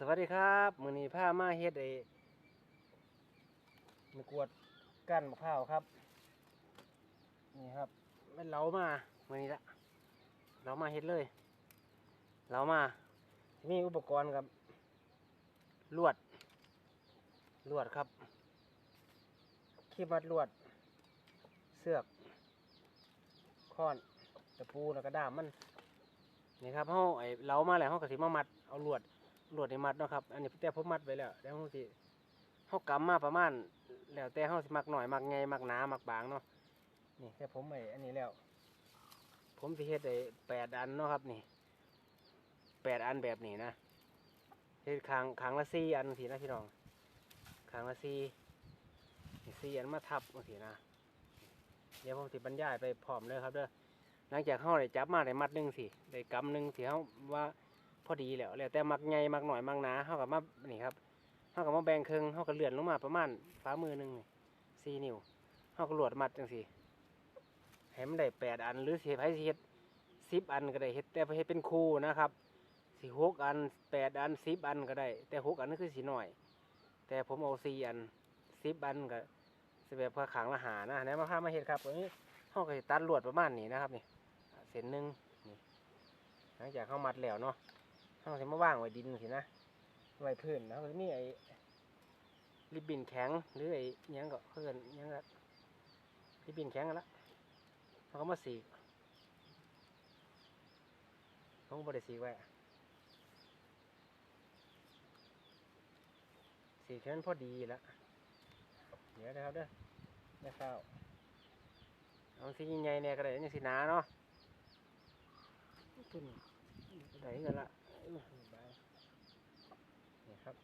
สวัสดีครับมือนี้ผ้ามาเฮ็ดไอ้มากวดกั้นมะพร้าวครับ นี่ครับไม่เล้ามามือนี้ละเล้ามาเฮ็ดเลยเล้ามามีอุปกรณ์ครับลวดลวดครับขี้มัดลวด เสือกค้อนตะปูแล้วก็ด้ามมันนี่ครับเฮาไอ้เล้ามาแล้วเฮาก็สิมามัดเอาลวด ลวดในมัดเนาะครับ อันนี้แต่ผมมัดไว้แล้วแล้วเฮาสิเฮากำมาประมาณ แล้วแต่เฮาสิมักหน่อยมักไงมักหนามักบางเนาะนี่แต่ผมไอ้อันนี้แล้ว ผมสิเฮ็ดไอ้แปดอันเนาะครับ นี่แปดอันแบบนี้นะเฮ็ดคางคางละสี่อันสินะพี่น้องคางละสี่สี่อันมาทับสินะเดี๋ยวผมสิบรรยายไปพร้อมเลยครับเด้อหลังจากเฮาได้จับมาได้มัดหนึ่งสิได้กำหนึ่งสิเฮาว่า พอดีแล้วแล้วแต่มักใหญ่มักหน่อยมักหนาเท่ากับมานี่ครับเท่ากับมาแบ่งครึ่งเท่ากับเลื่อนลงมาประมาณฝ่ามือหนึ่งนี่สี่นิ้วเท่ากับหลวดมัดจังสี่ให้มันได้แปดอันหรือสิให้สิเฮ็ดสิบอันก็ได้เฮ็ดแต่เฮ็ดเป็นคู่นะครับสิหกอันแปดอันสิบอันก็ได้ แต่หกอันนั่นคือสีหน่อย แต่ผมเอาสี่อันสิบอันก็สแบบพอขังละหานะเนี่ยมาพามาเฮ็ดครับอันนี้เท่ากับตัดลวดประมาณนี้นะครับนี่เส้นหนึ่งนี่หลังจากเข้ามัดแล้วเนาะ เขาจะมาว่างไว้ดินสินะไว้พื้นแล้วก็มีไอ้ริบบินแข็งหรือไอ้ยังก็เพื่อนยังก็ริบบินแข็งกันละเขาก็มาสีกเขาบริสีไว้สีแค่นั้นพอดีละเดี๋ยวนะครับเด้อได้ข้าวเอาสีใหญ่ๆเนี่ยก็ได้ยังสีหนาเนาะขึ้นได้กันละ อื้หือบนี่ครับ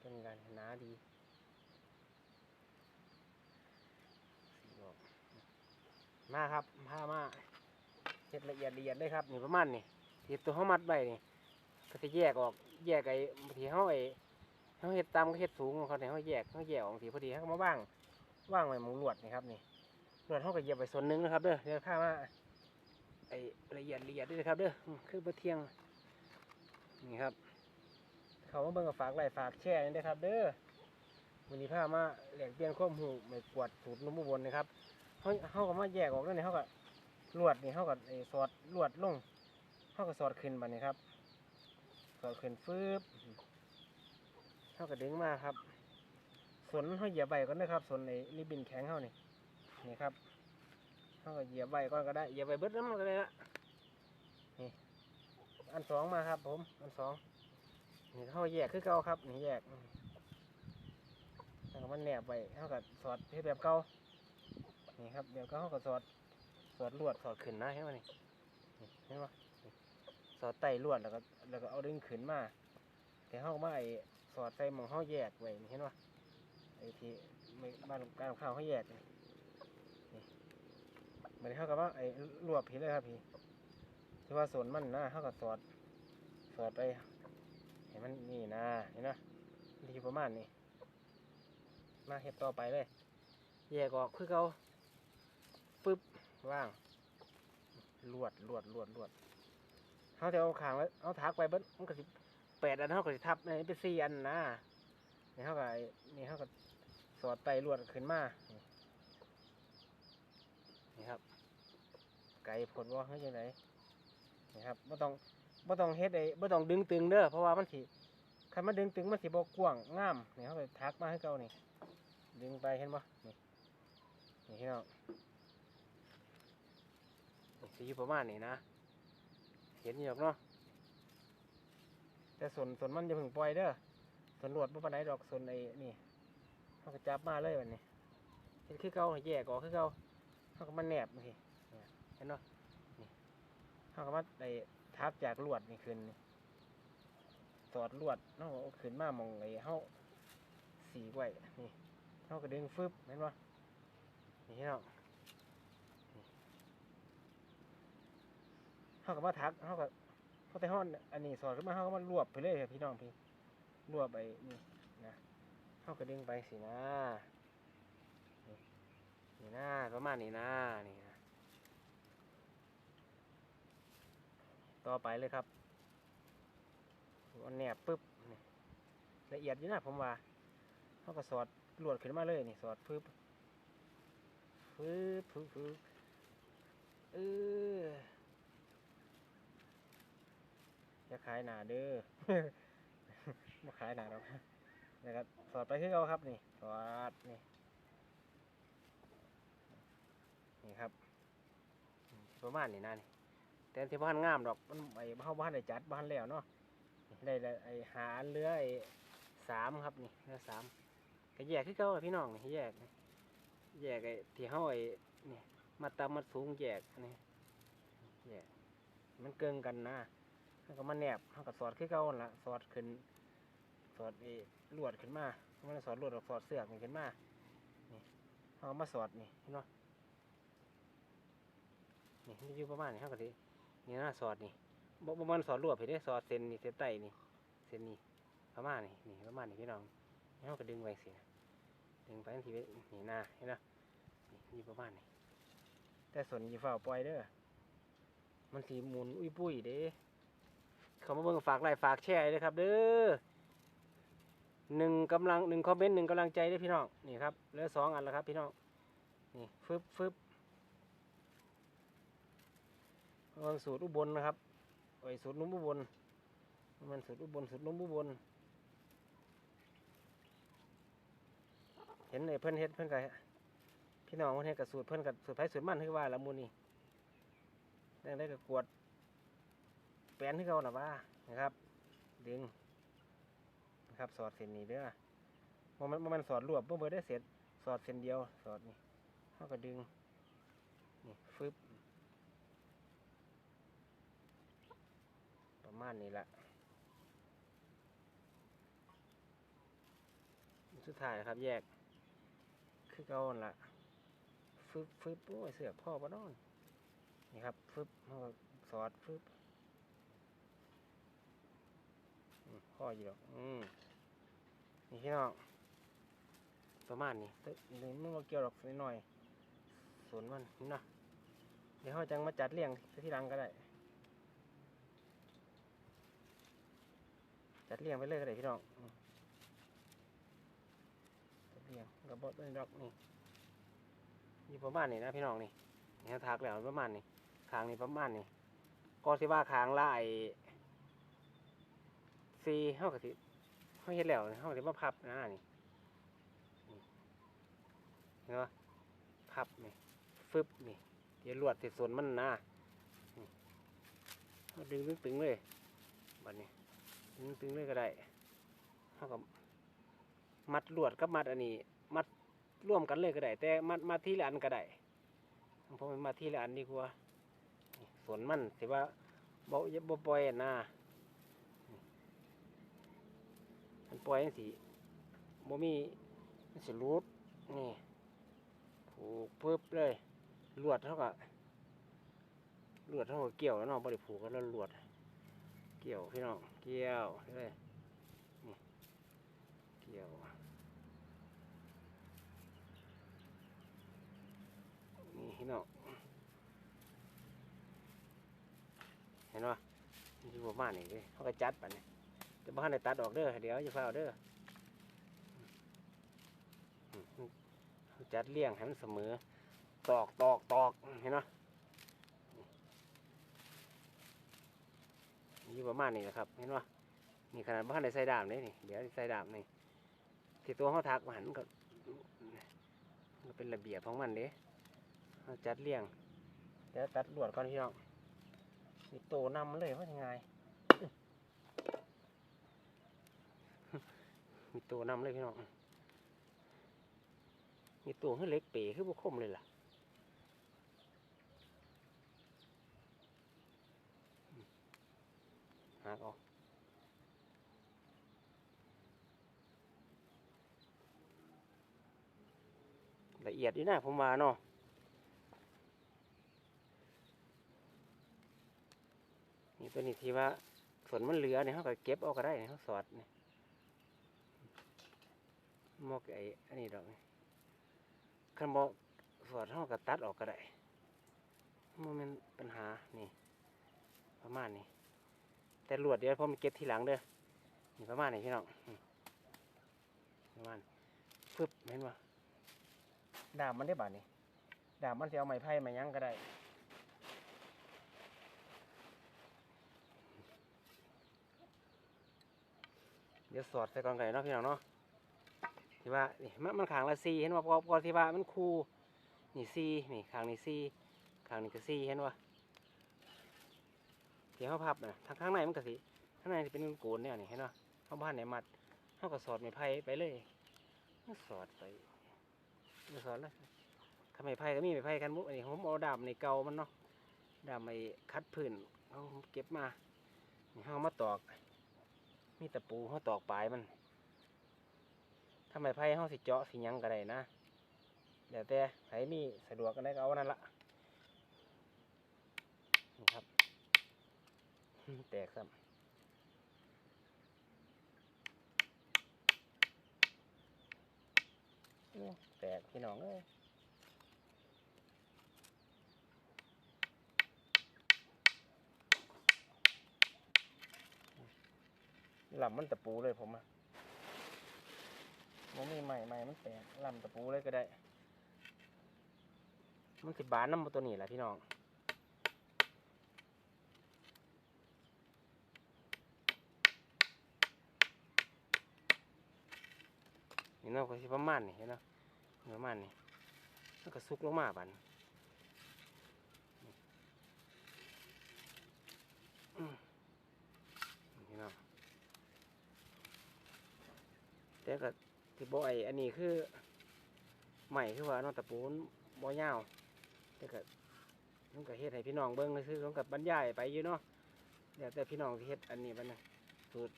เป็นการหนาดี สีออก มาครับผ้ามาเช็ดละเอียดละเอียดเลยครับนี่ประมาณนี่ที่ตัวเขามัดใบนี่ก็จะแยกออก แยกไอ้ทีเขาไอ้เขาเห็ดตามก็เห็ดสูงของเขาเนี่ยเขาแยกเขาแยกออกทีพอดีเขามาว่างว่างไว้หมุงลวดนี่ครับนี่ลวดเขาก็เหยียบไปส่วนหนึงนะครับเด้อเดี๋ยวผ้ามาไอ้ละเอียดละเอียดด้วยครับเด้อคือเบอเทียง นี่ครับ เขามาเบิ่งกับฝากไหลฝากแช่นี่นะครับ เด้อวันนี้พามาแหลกเปลี่ยนข้อมหูไม่กวดสูตรนุ่มบนนะครับเขาเขาก็มาแยกออกแล้วนี่เขาก็ลวดนี่เขาก็ไอ้สอดลวดลงเขาก็สอดขึ้นบัดนี้ครับ สอดขึ้นฟืบเขาก็ดึงมาครับสนเขาเหยียบใบก่อนนะครับสนไอ้ริบบินแข็งเขานี่นี่ครับเขาก็เหยียบใบก่อนก็ได้เหยียบใบเบิดน้ำมันก็ได้ละนี่ อันสองมาครับ ผม อันสองนี่เขาแยกคือเก่าครับ นี่แยกแล้วก็มันแนบไว้เขากับสอดให้แบบเก่านี่ครับแบบเก่าเขากับสอดสอดลวดสอดขึ้นนะเห็นไหมนี่นี่เห็นไหมสอดไต่ลวดแล้วก็แล้วก็เอาดึงขึ้นมาแต่เขาก็มาไอ้สอดใส่หมองเขาแยกไว้เห็นไหมไอ้ที่ม่บ้านการข้าวเขาแยกนี่นี่มันเขากับว่าไอ้ลวดผีเลยครับพี่ ที่ว่าส่วนมันนะเขาก็สอด สอดไปเห็นมันนี่นะเห็นนะมันอยู่ประมาณนี้ มาเห็ดต่อไปเลยแยกออกคือเขาปึ๊บว่างลวดลวดลวดลวดเขาจะเอาขางแล้วเอาถักไปเบิ้ลมันก็สิแปดอันเขาก็สิทับในเป็นสี่อันนะนี่เขาก็นี่เขาก็สอดไตลวดขึ้นมานี่ครับ ไก่ผลว่าเขาจังไหน นี่ครับไม่ต้องไม่ต้องเฮ็ดไอ้ไม่ต้องดึงตึงเด้อเพราะว่ามันสิคันมันดึงตึงมันสิบกว้างงามนี่เขาไปทักมาให้เก่านี่ ดึงไปเห็นบ่นี่นี่พี่น้องนี่สิอยู่ประมาณนี้นะเห็นอยู่หรอกเนาะแต่ส่วนส่วนมันจะพึ่งปล่อยเด้อส่วนลวดบ่ปานไหนดอกส่วนไอ้นี่เขาก็จับมาเลยแบบนี้เห็นคือเก่าแยกออกคือเก่าเขาก็มาแนบนี่เห็นเนาะ เขาก็มาไอ้ทับจากลวดนี่ขึ้นสอดลวดเนาะเอาขึ้นมามองไอ้เฮาสีไว้นี่เฮาก็ดึงฟึบเห็นบ่นี่เนาะเฮาก็มาทักเฮาก็เขาแต่เฮาอันนี้สอดขึ้นมาเฮาก็มารวบไปเลยพี่น้องพี่รวบไปนี่นะเฮาก็ดึงไปสินะนี่นะประมาณนี้นะนี่นะ ต่อไปเลยครับมันแนบปึ๊บนี่ละเอียดอยู่นะผมว่าเขาก็สอดลวดขึ้นมาเลยนี่สอดปึ๊บปึ๊บปึ๊บปึ๊บเออจะขายหนาเด้อมาขายหนาเรานะครับสอดไปที่เราครับนี่สอดนี่นี่ครับประมาณนี้นะนี่ แต่ที่บ้านงามดอกมันไอ้บ้าบ้านได้จัดบ้านแล้วเนาะได้ได้ไอ้หาเรือไอ้สามครับนี่เรือสามก็แยกที่เขาพี่น้องนี่แยก แยกไอ้ที่เขาไอ้นี่มาตามมาสูงแยกนี่แยกมันเกินกันนะแล้วก็มาแนบเขาก็สอดขึ้นเขาหั่นละสอดขึ้น สอดไอ้ลวดขึ้นมาม่ได้สอดลวดหรอกสอดเสือกขึ้นมานี่เขามาสอดนี่เห็นไหมนี่อยู่ประมาณนี้เขาก็สิ นี่นะสอดนี่บ่มาณสอดลวดเห็นได้สอดเส้นนี่เส้นใต้นี่เส้นนี่ประมาณนี่นี่ประมาณนี้พี่น้องนี่เขาก็ดึงไว้สินะดึงไปทันทีไว้นี่หน้าเห็นไหมนี่อยู่ประมาณนี้แต่ส่วนยีฝ้าปล่อยเด้อมันสีหมุนอุ้ยปุ้ยเด้เขามาเบิ่งฝากไลค์ฝากแชร์เลยครับเด้อหนึ่งกำลังหนึ่งคอมเมนต์หนึ่งกำลังใจเด้อพี่น้องนี่ครับเหลือสองอันแล้วครับพี่น้องนี่ฟึบฟึบ เบิ่งสูตรอุบลนะครับโอ้สูตรนุ่มอุบลมันสูตรอุบลสูตรนุ่มอุบลเห็นเลยเพิ่อนเฮ็ดเพิ่อนก็พี่น้องเพิ่อนเฮ็ดกับสูตรเพิ่อนกับสูตรไผสูตรมันคือว่าละมูนี่ได้ได้กับกวดแปนที่เขาหน่ะว่านะครับ ดึงนะครับสอดเส้นนี้เด้อมันมันสอดรวบเมื่อเบอได้เสร็จสอดเส้นเดียวสอดนี่เขาก็ดึงนี่ฟึบประ มาณนี้ละสุดท้ายนะครับ แยก คือเก่าหั่นละฟึบฟึบโอ้ยเสือพ่อบ่นอน นี่ครับ ฟึบเขาก็สอดฟึบพ่ออยู่ดอกอืมนี่พี่น้องประมาณนี้นี่มันมาเกี่ยวดอกนิดหน่อยสวนมันนี่นะเดี๋ยวเขาจังมาจัดเลี้ยงที่หลังก็ได้ จัดเลี้ยงไปเลยก็ได้พี่น้องจัดเลี้ยงกับบดเป็นดอกนี่อยู่ประมาณนี้นะพี่น้องนี่นี่เขาทักแล้วประมาณนี้คางนี่ประมาณนี้ก็สิว่าคางละไอซีเฮาก็สิเฮาเฮ็ดแล้วเฮาก็สิมาพับหน้านี่เห็นบ่พับนี่ฟึบนี่เดี๋ยวลวดที่ส่วนมันหน้าดึงตึงๆเลยบัดนี้ ตึงๆเลยก็ได้เฮาก็มัดลวดกับมัดอันนี้ มัดร่วมกันเลยก็ได้ แต่มัดมาที่ละอันก็ได้เพราะมันมาที่ละอันดีกว่าส่วนมันสิว่าบ่อย่าบ่ปล่อยนะมันปล่อยสิบ่มีมันสิรูดนี่ผูกปึ๊บเลยลวดเท่ากับลวดเท่ากับเกี่ยวแล้วเนาะบ่ได้ผูกกันแล้วลวด เกี่ยวพี่น้อง เกี่ยวเลยนี่เกี่ยวนี่พี่น้องเห็นป่ะนี่คือประมาณนี้เลยเขาก็จัดไปนี่จะบ้านได้ตัดออกเด้อเดี๋ยวจะเฝ้าเด้อจัดเลี้ยงให้มันเสมอ ตอกตอกตอกเห็นไห อยู่ประมาณนี้นะครับเห็นไหมนี่ขนาดบ้านได้ใส่ดามเลยนี่เดี๋ยวใส่ดามนี่ที่ตัวเขาทักมาหันก็มันเป็นระเบียบของมันเด้จัดเลี้ยงเดี๋ยวตัดลวดก่อนพี่น้องนี่โตนำเลยว่ายังไงมีตัวนำเลยพี่น้อง มีตัวขึ้นเล็กเป๋ขึ้นบุคมเลยล่ะอืม หากเอละเอียดอยู่นะผมว่าเนาะนี่ตัวนี้ที่ว่าส่วนมันเหลือเนี่ยเขาก็เก็บเอาก็ได้เนี่ยเขาสอดเนี่ยมอกไอ้อันนี้ดอกนี่คันบอกสอดห้องก็ตัดออกก็ได้มันเป็นปัญหานี่ประมาณนี้ แต่ลวดเดี๋ยวผมเก็บทีหลังเด้อนี่ประมาณนี้พี่น้องอืมประมาณฟึบเห็นปะดาบมันได้บาดนี่ดาบมันจะเอาไม้ไผ่ไม้หยั้งก็ได้เดี๋ยวสอดใส่กองไก่เนาะพี่น้องเนาะที่ว่านี่มันมันขางละซีเห็นว่าพอพอที่ว่ามันคูนี่ซีนี่ขางนี่ซีขางนี่ก็ซีเห็นว่า ที่เขาพับนะทางข้างในมันก็สิข้างในสิเป็นโกนเนี่ยนี่เห็นว่าเขาบ้านไหนมัดเขาก็สอดไม้ไผ่ไปเลยสอดไปมันสอดเลยถ้าไมไผ่ก็มีไม้ไผ่กันมุกอันนี้ผมเอาดาบในเก่ามันเนาะดาบไม้คัดพื้นเอาเก็บมานี่เขาเอามาตอก มีตะปูเขาตอกปลายมันถ้าไมไผ่เขาสิเจาะสิยังก็ได้นะเดี๋ยวแต่ไผมีสะดวกก็ได้ก็เอานั่นละนี่ครับ แตกซ้ำโอ้แตกพี่น้องเอ้ยลำมันตะปูเลยผมอะมันมีใหม่ใหม่มันแตกลำตะปูเลยก็ได้ มันสิบานน้ำมันตัวนี้แหละพี่น้อง นี่เนาะก็สิประมาณนี่เห็นเนาะประมาณนี่มันก็สุกลงมาบันอืมนี่เนาะแต่ก็ที่บอกไอ้อันนี้คือใหม่คือว่าเนาะตะปูนบ่ยาวแต่ก็มันก็เฮ็ดให้พี่น้องเบิ่งซื่อๆมันกับบรรยายไปอยู่เนาะเดี๋ยวแต่พี่น้องสิเฮ็ดอันนี้บัดนะสูตร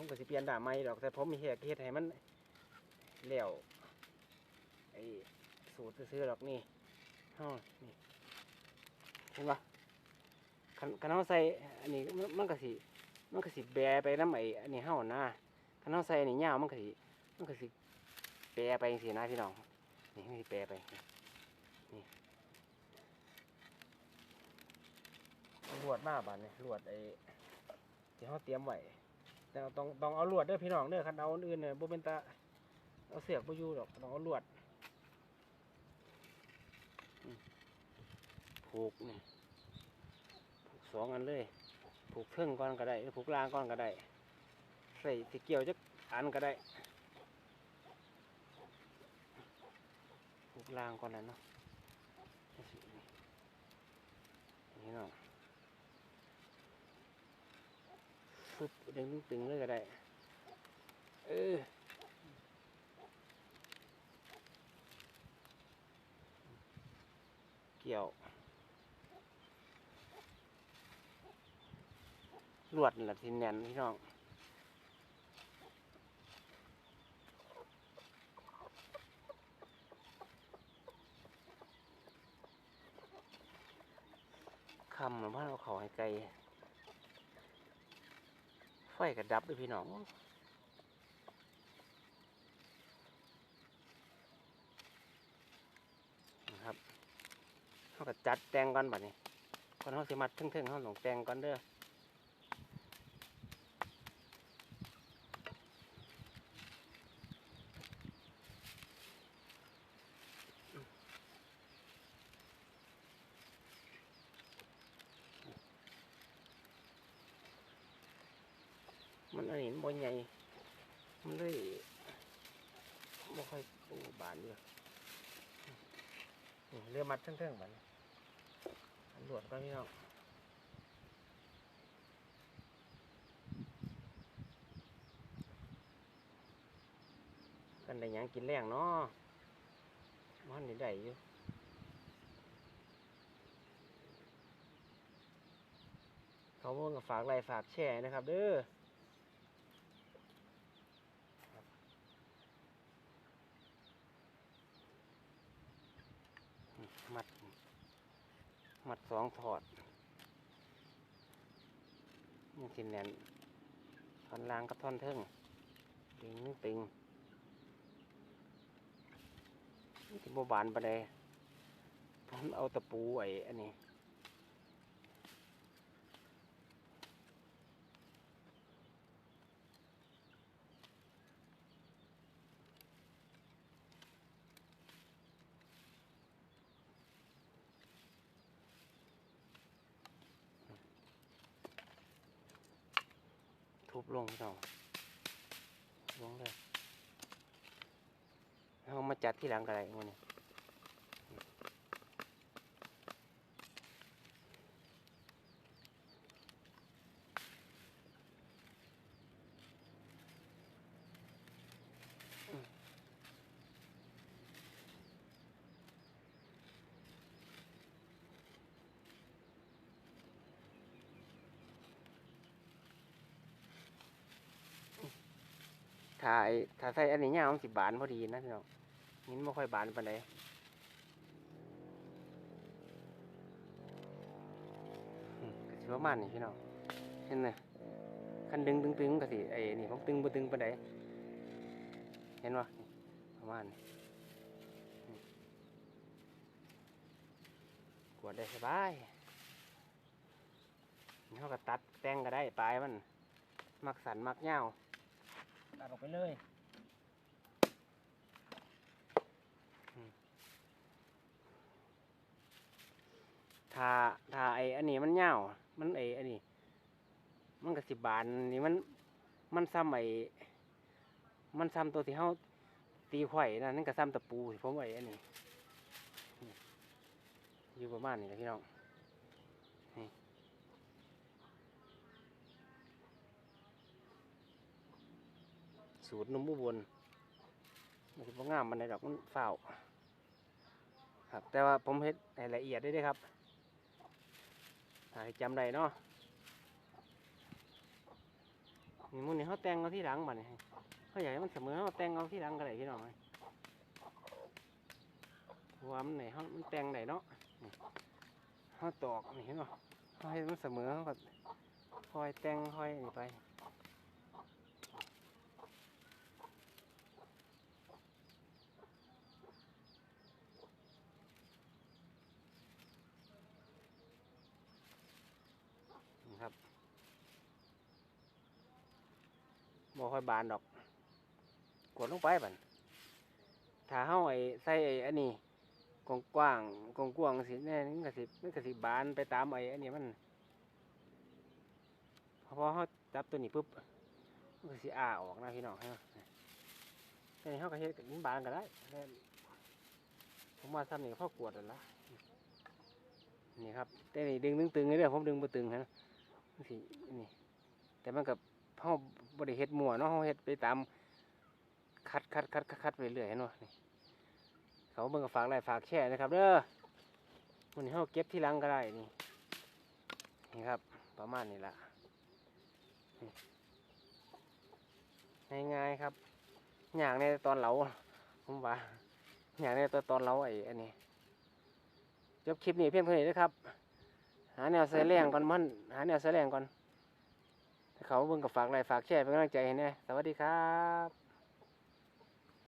ผมก็สิเปลี่ยนด่าบใหม่ดอก แต่ผมมีเฮ็ดเฮ็ดให้มันแล้วไอ้สูตรซื้อดอกนี่เฮานี่เห็นปะคันคันเฮาใส่อันนี้มันก็สิมันก็สิแบไปน้ำไอ้อันนี้เฮานะคันเฮาใส่อันนี้ยาวมันก็สิมันก็สิแปรไปจังซี่นะพี่น้องนี่มันสิแปรไปนี่ลวดมาบาดนี่ลวดไอ้ที่เฮาเตรียมไว้ แต่ต้องต้องเอาลวดเด้อพี่น้องเด้อคันเอาอื่นเนี่ยบ่เป็นตาเอาเสือกบ่อยู่ดอกต้องเอาลวดผูกนี่ผูกสองอันเลยผูกเทิงก่อนก็ได้ผูกลางก่อนก็ได้ใส่สิเกี่ยวจักอันก็ได้ผูกลางก่อนแล้วเนาะนี่เนาะึบดึงตึงๆเลยก็ได้ เออเกี่ยวลวดนี่แหละที่แน่นพี่น้องคำหรือว่าเราเขาให้ไกล ไฟกระดับด้วยพี่น้องนะครับเขาก็จัดแต่งก่อนบัดนี้ก่อนเขาสิมัดทึ่งๆเขาต้องแต่งก่อนเด้อ มันอันนี้มันบ่ใหญ่มันเลยบ่ค่อยโอ้บานอยู่นี่เรือมัดเทึ่งๆบัดนี้อันลวดก่อนพี่น้องกันได้ยังกินแรงเนาะมันนี่ได้อยู่เขาเพิ่งก็ฝากไลค์ฝากแชร์นะครับเด้อครับอืมมัด มัด สองถอดยังสิแน่นท่อนล่างกับท่อนเทิงตึงตึงนี่ที่โบบานปะเดผมเอาตะปูไอ้อันนี้ ลงพี่น้องลงเลยเอามาจัดที่หลังก็ได้มันนี่ ถ้าไอ้ถ้าใส่อันนี้ยาวมันสิบานพอดีนะพี่น้องนี่ไม่ค่อยบานปานใดก็สิประมาณนี้พี่น้องเห็นไหมคันดึงตึงตึงๆก็สิไอ้นี่ผมตึงบ่ตึงปานใดเห็นปะประมาณนี้อืมกวดได้สบายเขาก็ตัดแต่งก็ได้ปลายมัน มักสันมักเงา ตัดออกไปเลยถ้าถ้าไออันนี้มันเงาวมันไออันนี้มันก็สิบานนี่มันมันซ้ำไอมันซ้ำตัวที่เฮาตีไข่นะนั่นก็ซ้ำตะปูที่ผมไออันนี้อยู่ประมาณนี้แหละพี่น้อง สูตรนมอุบลมันสิบ่งามมันในดอกมันเฝ้าวครับ แต่ว่าผมเฮ็ดให้ละเอียดได้ด้อครับถ้าให้จำได้เนาะนี่มูนี่เขาแต่งเอาที่หลังบัดนี่เขาอยากให้มันเสมอเขาแต่งเอาที่หลังก็ได้พี่น้องเอ้ยเพราะว่ามันไหนเขามันแต่งได้เนาะเขาตอกนี่เห็นป่เขาให้มันเสมอเขาก็คอยแต่งคอยนี่ไปนี่ครับ บ่ค่อยบานดอก กดลงไปบันถ้าเฮาไอ้ใส่ไอ้อันนี้กงกว้างกงกว้างสิแน่มันก็สิมันก็สิบานไปตามไอ้อันนี้มันพอเฮาจับตัวนี้ปุ๊บมันก็สิอ้าออกนะพี่น้องฮะแต่นี่เฮาก็เฮ็ดมันบานก็ได้ผมว่าซ้ำนี่ก็พอกวดแล้วละนี่ครับแต่นี่ดึงตึงๆเลยเด้อผมดึงบ่ตึงฮะนสินี่แต่มันกับ เฮาบริเฮ็ดมั่วเนาะเฮาเฮ็ดไปตามคัดคัดคัดคัดไปเรื่อยเนาะนี่เขาเบิ่งฝากไลค์ฝากแชร์นะครับเด้อวันนี้เฮาเก็บที่ลังก็ได้นี่นี่ครับ ประมาณนี้ละง่ายๆครับอย่างในตอนเหลาผมว่าอย่างในตอนตอนเหลาไอ้อันนี้จบคลิปนี้เพียงเท่านี้นะครับ หาแนวใส่แรงก่อนมัน หาแนวใส่แรงก่อน เขาเบิ่งกับฝากไลค์ฝากแชร์เป็นกำลังใจให้แน่สวัสดีครับ